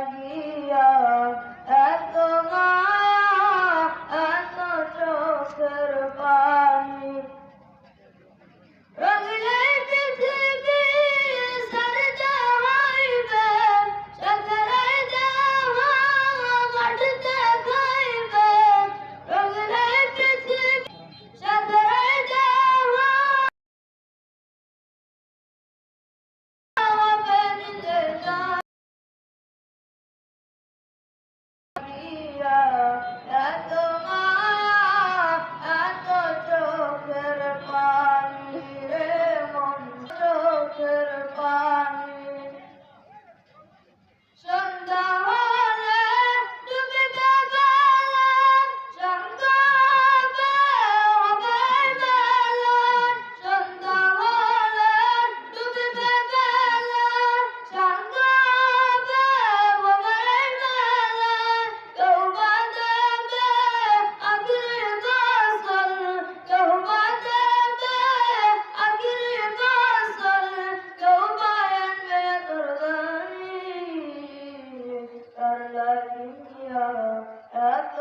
লাগিয়া এত মা এত চোখের পা। লাগি এত